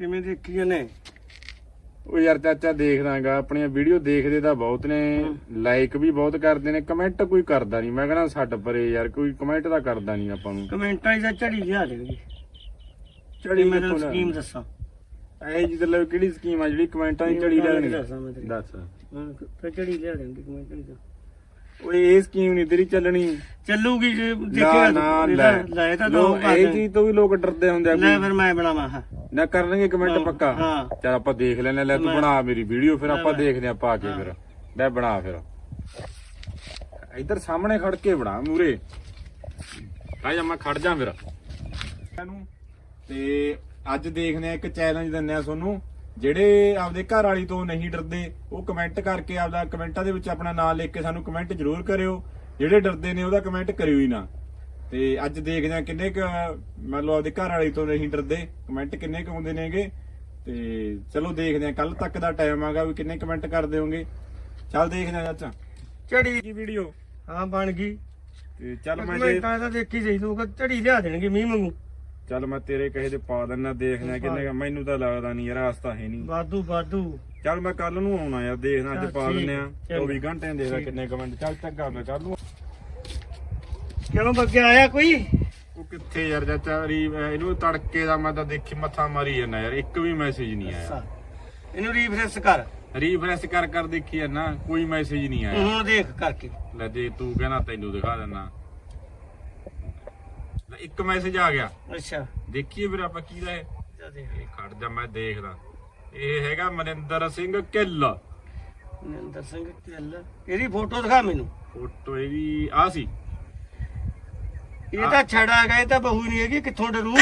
ਕਿਵੇਂ ਦੇਖੀਆਂ ਨੇ? ਉਹ ਯਾਰ ਚਾਚਾ ਦੇਖਦਾਗਾ ਆਪਣੀਆਂ ਵੀਡੀਓ ਦੇਖਦੇ ਤਾਂ ਬਹੁਤ ਨੇ ਲਾਈਕ ਵੀ ਬਹੁਤ ਕਰਦੇ ਨੇ ਕਮੈਂਟ ਕੋਈ ਕਰਦਾ ਨਹੀਂ। ਮੈਂ ਕਹਿੰਦਾ ਛੱਡ ਪਰੇ ਯਾਰ ਕੋਈ ਕਮੈਂਟ ਤਾਂ ਕਰਦਾ ਨਹੀਂ ਆਪਾਂ ਨੂੰ। ਕਮੈਂਟਾਂ 'ਚ ਤਾਂ ਝੜੀ ਲਿਆ ਦੇਣਗੇ ਝੜੀ ਮੈਂ ਲੈ- ਸਕੀਮ ਦੱਸਾਂ। ਇਹ ਜੀ ਮਤਲਬ ਕਿਹੜੀ ਸਕੀਮ ਆ ਜਿਹੜੀ ਕਮੈਂਟਾਂ ਦੀ ਝੜੀ ਲੈ ਦੇਣੀ ਦੱਸਾਂ ਹਾਂ ਫਿਰ ਝੜੀ ਲਿਆ ਦੇਣਗੇ ਕਮੈਂਟਾਂ 'ਚ ਓਏ ਇਹ ਸਕੀਮ ਨਹੀਂ ਤੇਰੀ ਚੱਲਣੀ। ਚੱਲੂਗੀ ਜੇ ਨਾ ਨਾ ਲੈ। ਤਾਂ ਲੋਕ ਦੋ ਇਹ ਚੀਜ਼ ਤੋਂ ਵੀ ਲੋਕ ਡਰਦੇ ਹੁੰਦੇ ਆ ਲੈ ਫਿਰ ਮੈਂ ਬਣਾਵਾਂ ਹਾਂ ਨਾ ਕਰਨਗੇ ਕਮੈਂਟ ਪੱਕਾ। ਹਾਂ। ਚਲ ਆਪਾਂ ਦੇਖ ਲੈਨੇ ਲੈ ਤੂੰ ਬਣਾ ਮੇਰੀ ਵੀਡੀਓ ਫਿਰ ਆਪਾਂ ਦੇਖਦੇ ਆ ਪਾ ਕੇ। ਫਿਰ। ਲੈ ਬਣਾ ਫਿਰ। ਇੱਧਰ ਸਾਹਮਣੇ ਖੜ ਕੇ ਬਣਾ ਮੂਰੇ। ਆ ਜਾ ਮੈਂ ਖੜ ਜਾ ਫਿਰ। ਇਹਨੂੰ। ਤੇ ਅੱਜ ਦੇਖਦੇ ਆ ਇੱਕ ਚੈਲੰਜ ਦਿੰਦੇ ਆ ਤੁਹਾਨੂੰ। ਜਿਹੜੇ ਆਪਦੇ ਘਰ ਵਾਲੀ ਤੋਂ ਨਹੀਂ ਡਰਦੇ ਉਹ ਕਮੈਂਟ ਕਰਕੇ ਆਪਦਾ ਕਮੈਂਟਾਂ ਦੇ ਵਿੱਚ ਆਪਣਾ ਨਾਮ ਲਿਖ ਕੇ ਸਾਨੂੰ ਕਮੈਂਟ ਜ਼ਰੂਰ ਕਰਿਓ। ਜਿਹੜੇ ਡਰਦੇ ਨੇ ਉਹਦਾ ਕਮੈਂਟ ਕਰਿਓ ਹੀ ਨਾ। ਤੇ ਅੱਜ ਦੇਖਦੇ ਆ ਕਿੰਨੇ ਕੁ ਮੰਨ ਲਓ ਆਪਦੇ ਘਰ ਵਾਲੀ ਤੋਂ ਨਹੀਂ ਡਰਦੇ ਕਮੈਂਟ ਕਿੰਨੇ ਕੁ ਆਉਂਦੇ ਨੇਗੇ। ਤੇ ਚਲੋ ਦੇਖਦੇ ਆ ਕੱਲ ਤੱਕ ਦਾ ਟਾਈਮ ਆਗਾ ਵੀ ਕਿੰਨੇ ਕਮੈਂਟ ਕਰਦੇ ਹੋਗੇ ਚੱਲ ਦੇਖਦੇ ਆ ਚਾਚਾ। ਝੜੀ ਕੀ ਵੀਡੀਓ ਹਾਂ ਬਣ ਗਈ। ਤੇ ਚੱਲ ਮੈਂ ਜੇ ਕਮੈਂਟਾਂ ਤਾਂ ਦੇਖੀ ਜਾਈ ਤੂੰ ਕਿ ਝੜੀ ਲਿਆ ਦੇਣਗੇ ਮੀਂਹ ਮੰਗੂ ਚੱਲ ਮੈਂ ਤੇਰੇ ਕਹੇ ਦੇ ਪਾ ਦਿੰਨਾ ਦੇਖਦੇ ਆ ਕਿੰਨੇ ਕੁ- ਮੈਨੂੰ ਤਾਂ ਲੱਗਦਾ ਨਹੀਂ ਯਾਰ ਆਸਤਾ ਹੈ ਨਹੀਂ ਵਾਧੂ ਵਾਧੂ। ਚੱਲ ਮੈਂ ਕੱਲ ਨੂੰ ਆਉਣਾ ਯਾਰ ਦੇਖਣਾ ਅੱਜ ਪਾ ਦਿੰਨੇ ਆ ਚੰਗਾ। 24 ਘੰਟੇ ਦੇਖਦਾ ਕਿੰਨੇ ਕਮੈਂਟ ਚੱਲ ਚੰਗਾ ਮੈਂ ਕੱਲ ਨੂੰ ਕਿਉਂ ਬੱਗੇ ਆਇਆ ਕੋਈ? ਉਹ ਕਿੱਥੇ ਯਾਰ ਚਾਚਾ ਰੀ ਇਹਨੂੰ ਤੜਕੇ ਦਾ ਮੈਂ ਤਾਂ ਦੇਖੀ ਮੱਥਾ ਮਾਰੀ ਜਾਂਦਾ ਯਾਰ ਇੱਕ ਵੀ ਮੈਸੇਜ ਨਹੀਂ ਆਇਆ। ਇਹਨੂੰ ਰੀਫਰੈਸ਼ ਕਰ। ਰੀਫਰੈਸ਼ ਕਰ ਕਰ ਦੇਖੀ ਜਾਂਦਾ ਕੋਈ ਮੈਸੇਜ ਨਹੀਂ ਆਇਆ। ਹੁਣ ਦੇਖ ਕਰਕੇ। ਲੈ ਦੇ ਤੂੰ ਕਹਿੰਦਾ ਤੈਨੂੰ ਦਿਖਾ ਲੈ ਇੱਕ ਮੈਸੇਜ ਆ ਗਿਆ। ਅੱਛਾ। ਦੇਖੀਏ ਫਿਰ ਆਪਾਂ ਕੀ ਦਾ ਜਾ ਦੇਖ। ਇਹ ਖੜ ਜਾ ਮੈਂ ਦੇਖਦਾ। ਇਹ ਹੈਗਾ ਮਨਿੰਦਰ ਸਿੰਘ ਕਿੱਲ। ਨਿੰਦਰ ਸਿੰਘ ਕਿੱਲ। ਇਹਦੀ ਫੋਟੋ ਦਿਖਾ ਮੈਨੂੰ। ਫੋਟੋ ਇਹਦੀ ਆ ਸੀ। ਇਹ ਤਾਂ ਛੜਾ ਗਏ ਤਾਂ ਬਹੂ ਨਹੀਂ ਹੈਗੀ ਕਿੱਥੋਂ ਡਰੂ